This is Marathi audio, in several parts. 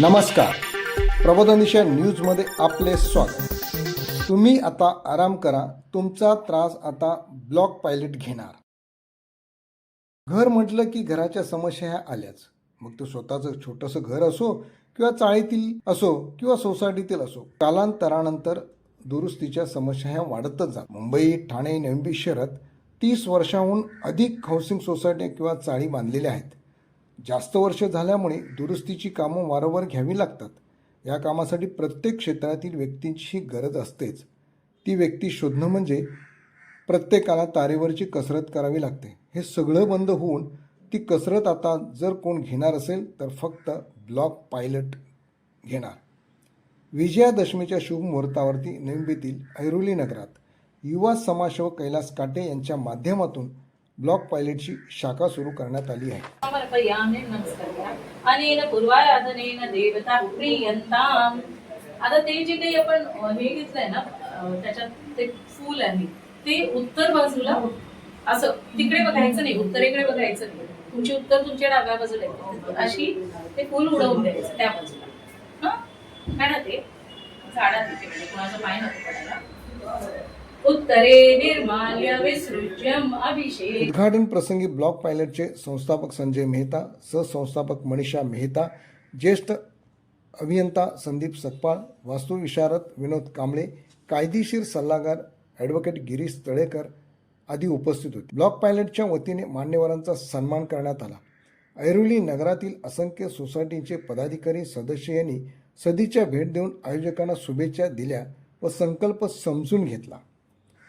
नमस्कार. प्रबोधनिशा न्यूजमध्ये आपले स्वागत. तुम्ही आता आराम करा तुमचा त्रास आता ब्लॉक पायलट घेणार. घर म्हटलं की घराच्या समस्या ह्या आल्याच. मग तो स्वतःचं छोटंसं घर असो किंवा चाळीतील असो किंवा सोसायटीतील असो कालांतरानंतर दुरुस्तीच्या समस्या ह्या वाढतच जात मुंबई ठाणे नवी शहरात तीस वर्षाहून अधिक हाऊसिंग सोसायट्या किंवा चाळी बांधलेल्या आहेत. जास्त वर्ष झाल्यामुळे दुरुस्तीची कामं वारंवार घ्यावी लागतात. या कामासाठी प्रत्येक क्षेत्रातील व्यक्तींची गरज असतेच. ती व्यक्ती शोधणं म्हणजे प्रत्येकाला तारेवरची कसरत करावी लागते. हे सगळं बंद होऊन ती कसरत आता जर कोण घेणार असेल तर फक्त ब्लॉक पायलट घेणार. विजयादशमीच्या शुभ मुहूर्तावरती नविंबीतील ऐरोली नगरात युवा समाजसेवक कैलास काटे यांच्या माध्यमातून ब्लॉक पायलटची शाखा सुरू करण्यात आली आहे. नमस्कार। देवता आता ते जे काही आपण हे घेतलंय ना त्याच्यात ते फूल आहे. ते उत्तर बाजूला असं तिकडे बघायचं नाही उत्तरेकडे बघायचं नाही. तुमची उत्तर तुमच्या डाव्या बाजूला आहे. अशी ते फूल उडवून द्यायचं त्या बाजूला. काय ना ते? झाडा तिकडे कोणाचं पाय नको उत्तरे निर्माल्य विसृज्यम अभिषेक। उद्घाटन प्रसंगी ब्लॉक पायलटचे संस्थापक संजय मेहता सहसंस्थापक मनीषा मेहता ज्येष्ठ अभियंता संदीप सकपाळ वास्तुविशारद विनोद कांबळे कायदेशीर सल्लागार ॲडव्होकेट गिरीश तळेकर आदी उपस्थित होते. ब्लॉक पायलटच्या वतीने मान्यवरांचा सन्मान करण्यात आला. ऐरोली नगरातील असंख्य सोसायटीचे पदाधिकारी सदस्य यांनी सदीच्या भेट देऊन आयोजकांना शुभेच्छा दिल्या व संकल्प समजून घेतला.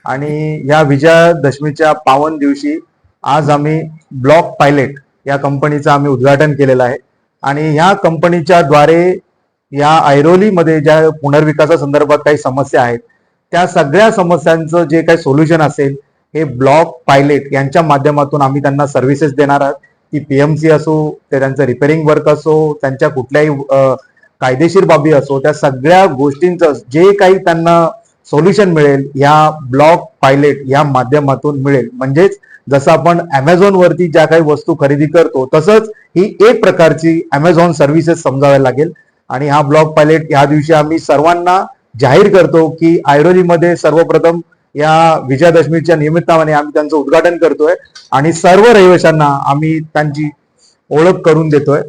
आणि या विजयादशमीच्या पावन दिवशी आज आम्ही ब्लॉक पायलट या कंपनीचं आम्ही उद्घाटन केलेलं आहे. आणि ह्या कंपनीच्या द्वारे या ऐरोलीमध्ये ज्या पुनर्विकासा संदर्भात काही समस्या आहेत त्या सगळ्या समस्यांचं जे काही सोल्युशन असेल हे ब्लॉक पायलट यांच्या माध्यमातून आम्ही त्यांना सर्व्हिसेस देणार आहोत. ती पीएमसी असो ते त्यांचं रिपेरिंग वर्क असो त्यांच्या कुठल्याही कायदेशीर बाबी असो त्या सगळ्या गोष्टींचं जे काही त्यांना सोल्युशन मिळेल या ब्लॉक पायलेट या माध्यमातून मिळेल. म्हणजेच जसं आपण अमेझॉन वरती ज्या काही वस्तू खरेदी करतो तसंच ही एक प्रकारची अमेझॉन सर्व्हिसेस समजाव्या लागेल. आणि हा ब्लॉक पायलट या दिवशी आम्ही सर्वांना जाहीर करतो की आयरोलीमध्ये सर्वप्रथम या विजयादशमीच्या निमित्ताने आम्ही त्यांचं उद्घाटन करतोय. आणि सर्व रहिवाशांना आम्ही त्यांची ओळख करून देतोय.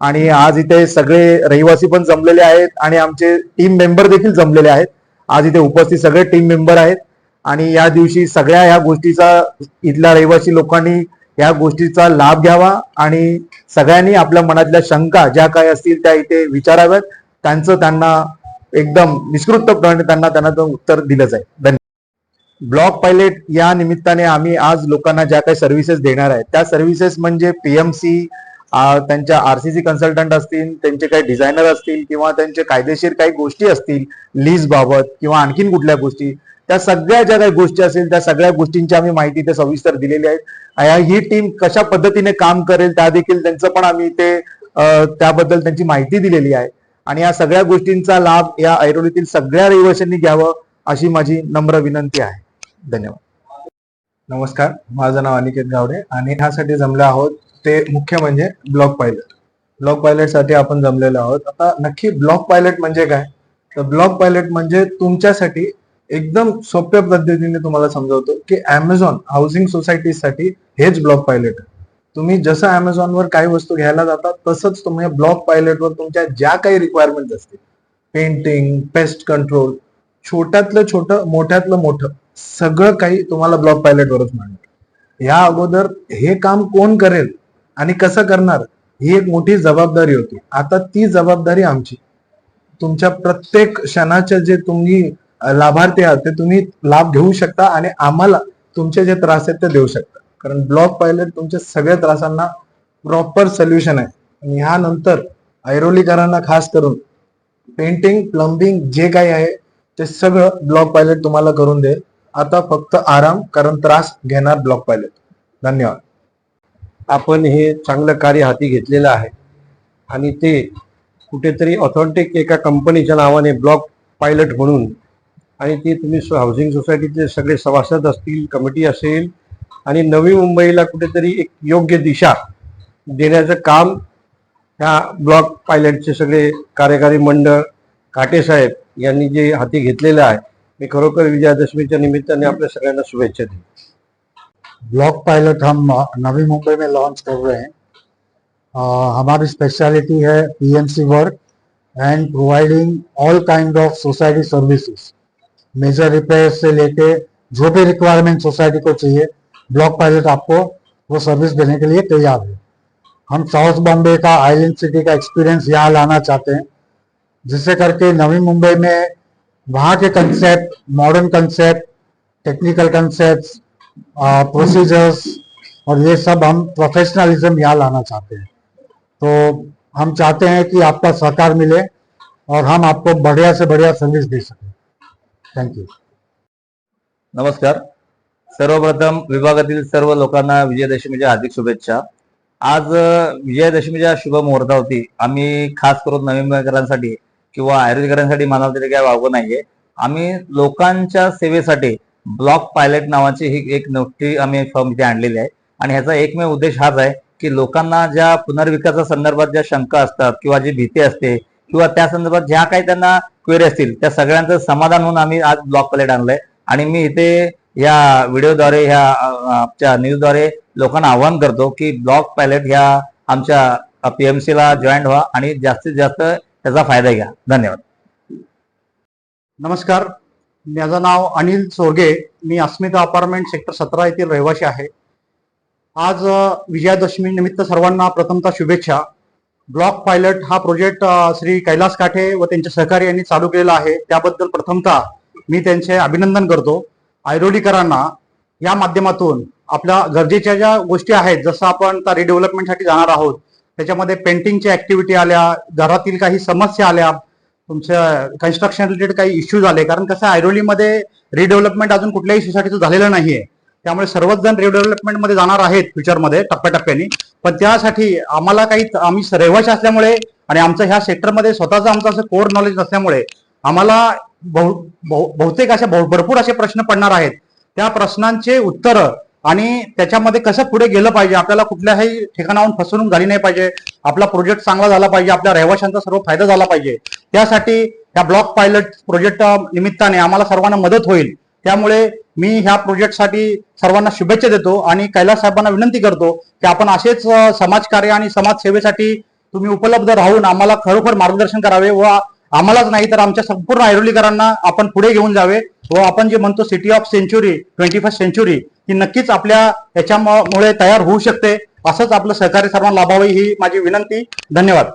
आणि आज इथे सगळे रहिवासी पण जमलेले आहेत आणि आमचे टीम मेंबर देखील जमलेले आहेत. आज इथे उपस्थित सगळे टीम मेंबर आहेत. आणि या दिवशी सगळ्या ह्या गोष्टीचा इथल्या रहिवासी लोकांनी या गोष्टीचा लाभ घ्यावा आणि सगळ्यांनी आपल्या मनातल्या शंका ज्या काही असतील त्या इथे विचाराव्यात. त्यांचं त्यांना एकदम निष्कृतपणे त्यांना त्यांना उत्तर दिलं जाईल. धन्यवाद. ब्लॉक पायलट या निमित्ताने आम्ही आज लोकांना ज्या काही सर्व्हिसेस देणार आहेत त्या सर्व्हिसेस म्हणजे पीएमसी त्यांच्या आरसीसी कन्सल्टंट असतील त्यांचे काही डिझायनर असतील किंवा त्यांचे कायदेशीर काही गोष्टी असतील लीज बाबत किंवा आणखीन कुठल्या गोष्टी त्या सगळ्या ज्या काही गोष्टी असतील त्या सगळ्या गोष्टींची आम्ही माहिती ते सविस्तर दिलेली आहे. ही टीम कशा पद्धतीने काम करेल त्या देखील त्यांचं पण आम्ही ते त्याबद्दल त्यांची माहिती दिलेली आहे. आणि या सगळ्या गोष्टींचा लाभ या ऐरोलीतील सगळ्या रहिवाशांनी घ्यावं अशी माझी नम्र विनंती आहे. धन्यवाद. नमस्कार. माझं नाव अनिकेत गावडे आणि ह्यासाठी जमले आहोत ते मुख्य म्हणजे ब्लॉक पायलट ब्लॉक पायलटसाठी आपण जमलेलो आहोत. आता नक्की ब्लॉक पायलट म्हणजे काय? तर ब्लॉक पायलट म्हणजे तुमच्यासाठी एकदम सोप्या पद्धतीने तुम्हाला समजवतो की अमेझॉन हाऊसिंग सोसायटीसाठी हेच ब्लॉक पायलट तुम्ही जसं अमेझॉनवर काही वस्तू घ्यायला जाता तसंच तुम्ही ब्लॉक पायलटवर तुमच्या ज्या काही रिक्वायरमेंट असतील पेंटिंग पेस्ट कंट्रोल छोट्यातलं छोटं मोठ्यातलं मोठं सगळं काही तुम्हाला ब्लॉक पायलटवरच मिळणार. या अगोदर हे काम कोण करेल? आणि कसं करणार? ही एक मोठी जबाबदारी होती. आता ती जबाबदारी आमची. तुमच्या प्रत्येक क्षणाचे जे तुम्ही लाभार्थी आहात ते तुम्ही लाभ घेऊ शकता आणि आम्हाला तुमचे जे त्रास आहेत ते देऊ शकता. कारण ब्लॉक पायलट तुमच्या सगळ्या त्रासांना प्रॉपर सोल्युशन आहे. आणि ह्यानंतर ऐरोलीकरांना खास करून पेंटिंग प्लंबिंग जे काही आहे ते सगळं ब्लॉक पायलट तुम्हाला करून देईल. आता फक्त आराम कारण त्रास घेणार ब्लॉक पायलट धन्यवाद. आपण हे चांगलं कार्य हाती घेतलेलं आहे. आणि ते कुठेतरी ऑथेंटिक एका कंपनीच्या नावाने ब्लॉक पायलट म्हणून आणि ते तुम्ही हाऊसिंग सोसायटीचे सगळे सभासद असतील कमिटी असेल आणि नवी मुंबईला कुठेतरी एक योग्य दिशा देण्याचं काम ह्या ब्लॉक पायलटचे सगळे कार्यकारी मंडळ काटेसाहेब यांनी जे हाती घेतलेलं आहे. मी खरोखर विजयादशमीच्या निमित्ताने आपल्या सगळ्यांना शुभेच्छा देईन ब्लॉक पायलट हम नवी मुंबई में लॉन्च कर रहे हैं। हमारी स्पेशलिटी है PMC work and providing all kind of society services major repair से लेके जो भी रिक्वायरमेंट सोसाइटी को चाहिए ब्लॉक पायलट आपको वो सर्विस देने के लिए तैयार है। हम साउथ बॉम्बे का आइलैंड सिटी का एक्सपीरियंस यहाँ लाना चाहते हैं, जिससे करके नवी मुंबई में वहाँ के concept modern concept technical concept procedures और ये सब हम प्रोफेशनलिज्म यहाँ लाना चाहते हैं। तो हम चाहते हैं कि आपका सहकार मिले और हम आपको बढ़िया से बढ़िया सर्विस दे सकें। थैंक यू नमस्कार। सर्वप्रथम विभागातील सर्व लोकांना विजयादशमीच्या हार्दिक शुभेच्छा. आज विजयादशमीच्या शुभ मुहूर्तावरती आम्ही खास करून नवीन किंवा आयुर्वेदिकरांसाठी म्हणाल तरी काय वावगं नाहीये. आम्ही लोकांच्या सेवेसाठी ब्लॉक पायलट नावाची ही एक नोकरी आम्ही फर्म इथे आणलेली आहे. आणि ह्याचा एकमेव उद्देश हाच आहे की लोकांना ज्या पुनर्विकासा संदर्भात ज्या शंका असतात किंवा जी भीती असते किंवा त्या संदर्भात ज्या काही त्यांना क्वेरी असतील त्या सगळ्यांचं समाधान म्हणून आम्ही आज ब्लॉक पायलट आणलंय. आणि मी इथे या व्हिडिओद्वारे ह्या आमच्या न्यूजद्वारे लोकांना आवाहन करतो की ब्लॉक पायलट ह्या आमच्या पीएमसी ला जॉईन व्हा आणि जास्तीत जास्त त्याचा फायदा घ्या. धन्यवाद. नमस्कार. माझं नाव अनिल चोरगे. मी अस्मिता अपार्टमेंट सेक्टर सतरा येथील रहिवासी आहे. आज विजयादशमी निमित्त सर्वांना प्रथमतः शुभेच्छा. ब्लॉक पायलट हा प्रोजेक्ट श्री कैलास काठे व त्यांच्या सहकारी यांनी चालू केलेला आहे. त्याबद्दल प्रथमतः मी त्यांचे अभिनंदन करतो. ऐरोलीकरांना या माध्यमातून आपल्या गरजेच्या ज्या गोष्टी आहेत जसं आपण आता रिडेव्हलपमेंटसाठी जाणार आहोत त्याच्यामध्ये पेंटिंगच्या ऍक्टिव्हिटी आल्या घरातील काही समस्या आल्या तुमच्या कन्स्ट्रक्शन रिलेटेड काही इश्यू झाले. कारण कसं आहे, ऐरोलीमध्ये रिडेव्हलपमेंट अजून कुठल्याही सोसायटीचं झालेलं नाहीये. त्यामुळे सर्वच जण रिडेव्हलपमेंटमध्ये जाणार आहेत फ्युचरमध्ये टप्प्याटप्प्याने. पण त्यासाठी आम्हाला काही आम्ही रहिवाशी असल्यामुळे आणि आमचं ह्या सेक्टरमध्ये स्वतःचं आमचं असं कोर नॉलेज नसल्यामुळे आम्हाला बहु- बहु- बहुतेक असे भरपूर असे प्रश्न पडणार आहेत. त्या प्रश्नांचे उत्तरं आणि त्याच्यामध्ये कसं पुढे गेलं पाहिजे? आपल्याला कुठल्याही ठिकाणाहून फसवणूक झाली नाही पाहिजे. आपला प्रोजेक्ट चांगला झाला पाहिजे. आपल्या रहिवाशांचा सर्व फायदा झाला पाहिजे. त्यासाठी या ब्लॉक पायलट प्रोजेक्ट निमित्ताने आम्हाला सर्वांना मदत होईल. त्यामुळे मी ह्या प्रोजेक्टसाठी सर्वांना शुभेच्छा देतो आणि कैलास साहेबांना विनंती करतो की आपण असेच समाजकार्य आणि समाजसेवेसाठी तुम्ही उपलब्ध राहून आम्हाला खरोखर मार्गदर्शन करावे व आम्हालाच नाही तर आमच्या संपूर्ण ऐरोलीकरांना आपण पुढे घेऊन जावे. व आपण जे म्हणतो city of century twenty first century ही नक्कीच आपल्या याच्यामुळे तयार होऊ शकते असंच आपलं सहकार्य सर्वांना लाभावे ही माझी विनंती. धन्यवाद.